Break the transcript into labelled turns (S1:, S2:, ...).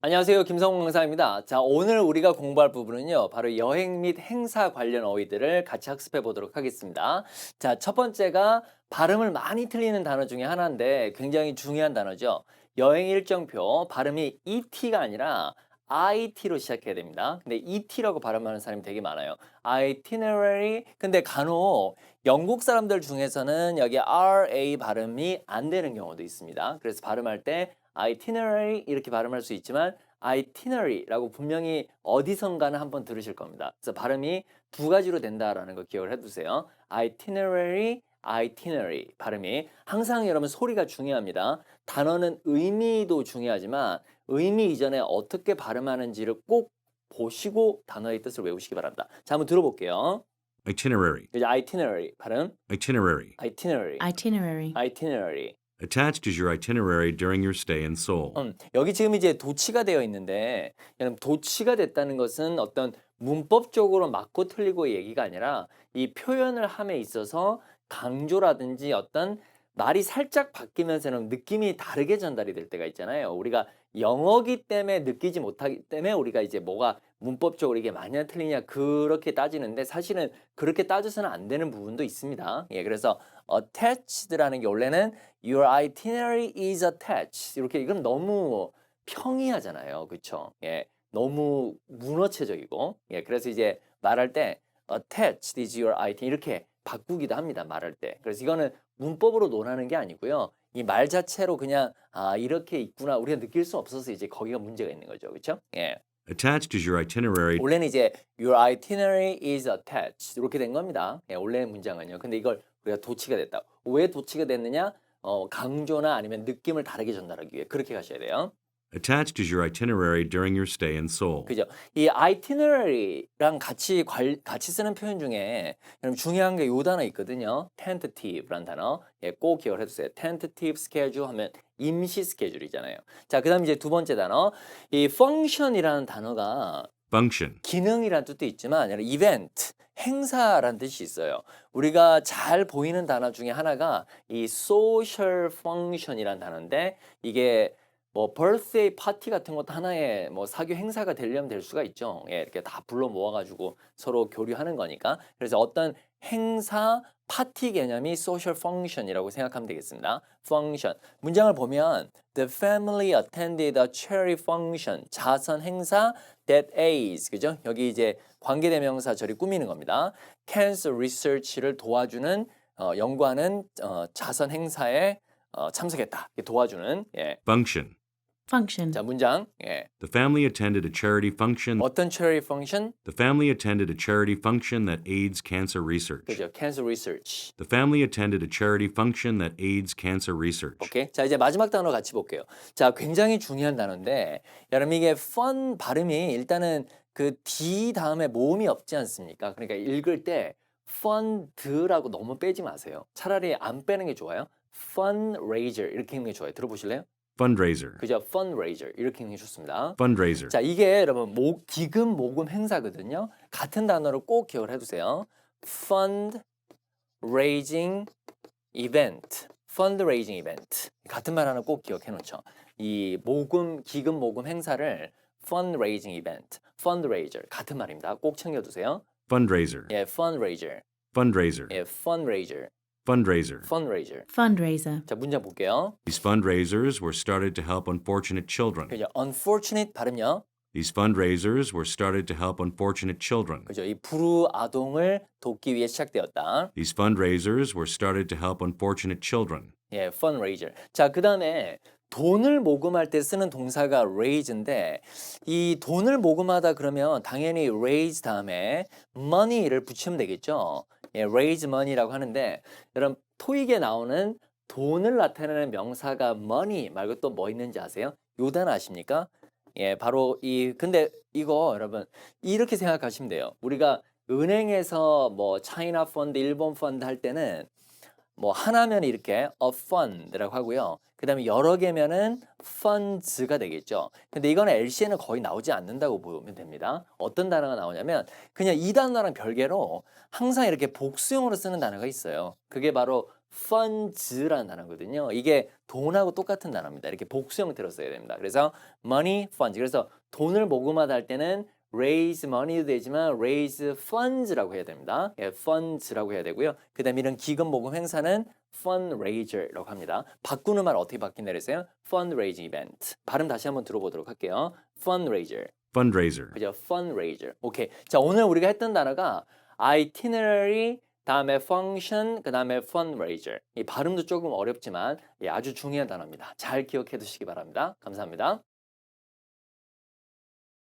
S1: 안녕하세요. 김성훈 강사입니다. 자, 오늘 우리가 공부할 부분은요. 바로 여행 및 행사 관련 어휘들을 같이 학습해 보도록 하겠습니다. 자, 첫 번째가 발음을 많이 틀리는 단어 중에 하나인데 굉장히 중요한 단어죠. 여행 일정표 발음이 ET가 아니라 IT로 시작해야 됩니다. 근데 ET라고 발음하는 사람이 되게 많아요. itinerary. 근데 간혹 영국 사람들 중에서는 여기 RA 발음이 안 되는 경우도 있습니다. 그래서 발음할 때 itinerary 이렇게 발음할 수 있지만 itinerary라고 분명히 어디선가는 한번 들으실 겁니다. 그래서 발음이 두 가지로 된다라는 거 기억을 해두세요. itinerary, itinerary 발음이 항상 여러분 소리가 중요합니다. 단어는 의미도 중요하지만 의미 이전에 어떻게 발음하는지를 꼭 보시고 단어의 뜻을 외우시기 바랍니다. 자, 한번 들어볼게요.
S2: Itinerary.
S1: 이제 itinerary 발음,
S2: Itinerary.
S1: itinerary,
S3: itinerary,
S1: itinerary.
S2: Attached is your itinerary during your stay in Seoul.
S1: 음, 여기 지금 이제 도치가 되어 있는데 여러분 도치가 됐다는 것은 어떤 문법적으로 맞고 틀리고 얘기가 아니라 이 표현을 함에 있어서 강조라든지 어떤 말이 살짝 바뀌면서는 느낌이 다르게 전달이 될 때가 있잖아요. 우리가 영어기 때문에 느끼지 못하기 때문에 우리가 이제 뭐가 문법적으로 이게 맞냐 틀리냐 그렇게 따지는데 사실은 그렇게 따져서는 안 되는 부분도 있습니다. 예, 그래서 attached라는 게 원래는 your itinerary is attached 이렇게 이건 너무 평이하잖아요. 그렇죠? 예. 너무 문어체적이고. 예. 그래서 이제 말할 때 attached is your itinerary 이렇게 바꾸기도 합니다. 말할 때. 그래서 이거는 문법으로 논하는 게 아니고요. 이 말 자체로 그냥 아, 이렇게 있구나. 우리가 느낄 수 없어서 이제 거기가 문제가 있는 거죠. 그렇죠? 예.
S2: Attached is your itinerary
S1: 원래는 이제 your itinerary is attached 이렇게 된 겁니다. 예, 원래 문장은요. 근데 이걸 우리가 도치가 됐다. 왜 도치가 됐느냐? 어, 강조나 아니면 느낌을 다르게 전달하기 위해 그렇게 가셔야 돼요.
S2: Attached is your itinerary during your stay in Seoul.
S1: 그죠? 이 itinerary랑 같이 관, 같이 쓰는 표현 중에 여러분 중요한 게 요 단어 있거든요. tentative라는 단어. 예, 꼭 기억을 해두세요. tentative schedule 하면 임시 스케줄이잖아요. 자, 그다음 이제 두 번째 단어. 이 function이라는 단어가
S2: Function.
S1: 기능이라는 뜻도 있지만 이벤트, 행사라는 뜻이 있어요. 우리가 잘 보이는 단어 중에 하나가 이 social function이라는 단어인데 이게 뭐 birthday 파티 같은 것도 하나의 뭐 사교 행사가 되려면 될 수가 있죠. 예, 이렇게 다 불러 모아가지고 서로 교류하는 거니까. 그래서 어떤 행사 파티 개념이 social function이라고 생각하면 되겠습니다. function 문장을 보면 the family attended a charity function 자선 행사 that aids 그죠? 여기 이제 관계 대명사 절이 꾸미는 겁니다. cancer research를 도와주는 어, 연구하는 어, 자선 행사에 어, 참석했다. 도와주는 예.
S2: Function.
S3: Function,
S1: 자 문장 예.
S2: The family attended a charity function.
S1: 어떤 charity function?
S2: The family attended a charity function that aids cancer research.
S1: 그죠? cancer research.
S2: The family attended a charity function that aids cancer research.
S1: 오케이. 자, 이제 마지막 단어 같이 볼게요. 자, 굉장히 중요한 단어인데, 여러분 이게 fun 발음이 일단은 그 D 다음에 모음이 없지 않습니까? 그러니까 읽을 때 fund라고 너무 빼지 마세요. 차라리 안 빼는 게 좋아요. fundraiser 이렇게 읽는 게 좋아요. 들어보실래요?
S2: Fundraiser.
S1: 그죠? fundraiser 이렇게 게 좋습니다.
S2: Fundraiser.
S1: 자, 이게 여러분 모, 기금 모금 행사거든요. 같은 단어를 꼭 기억을 해 두세요. fund raising event, fundraising event 같은 말 하나 꼭 기억해 놓죠. 이 모금 기금 모금 행사를 fundraising event, fundraiser 같은 말입니다. 꼭 챙겨 두세요.
S2: Fundraiser.
S1: 예, fundraiser,
S2: Fundraiser.
S1: 예, fundraiser,
S2: Fundraiser.
S1: fundraiser.
S3: fundraiser,
S1: 자, 문장 볼게요.
S2: These fundraisers were started to help unfortunate children.
S1: 그죠? unfortunate 발음요.
S2: These fundraisers were started to help unfortunate children.
S1: 그죠? 이 불우 아동을 돕기 위해 시작되었다.
S2: These fundraisers were started to help unfortunate children.
S1: 예, fundraiser. 자, 그 다음에 돈을 모금할 때 쓰는 동사가 raise인데 이 돈을 모금하다 그러면 당연히 raise 다음에 money를 붙이면 되겠죠. 예, raise money라고 하는데 여러분 토익에 나오는 돈을 나타내는 명사가 money 말고 또 뭐 있는지 아세요? 요 단어 아십니까? 예, 바로 이 근데 이거 여러분 이렇게 생각하시면 돼요. 우리가 은행에서 뭐 차이나 펀드, 일본 펀드 할 때는 뭐 하나면 이렇게 a fund라고 하고요. 그 다음에 여러 개면은 funds가 되겠죠. 근데 이거는 LC에는 거의 나오지 않는다고 보면 됩니다. 어떤 단어가 나오냐면 그냥 이 단어랑 별개로 항상 이렇게 복수형으로 쓰는 단어가 있어요. 그게 바로 funds라는 단어거든요. 이게 돈하고 똑같은 단어입니다. 이렇게 복수 형태로 써야 됩니다. 그래서 money funds. 그래서 돈을 모금하다 할 때는 raise money도 되지만 raise funds라고 해야 됩니다. 예, funds라고 해야 되고요. 그 다음에 이런 기금 모금 행사는 fundraiser라고 합니다. 바꾸는 말 어떻게 바뀐다 그랬어요? fundraising event. 발음 다시 한번 들어보도록 할게요. fundraiser.
S2: fundraiser,
S1: 그죠? fundraiser. 오케이. 자, 오늘 우리가 했던 단어가 itinerary 다음에 function, 그 다음에 fundraiser. 이 발음도 조금 어렵지만 예, 아주 중요한 단어입니다. 잘 기억해 두시기 바랍니다. 감사합니다.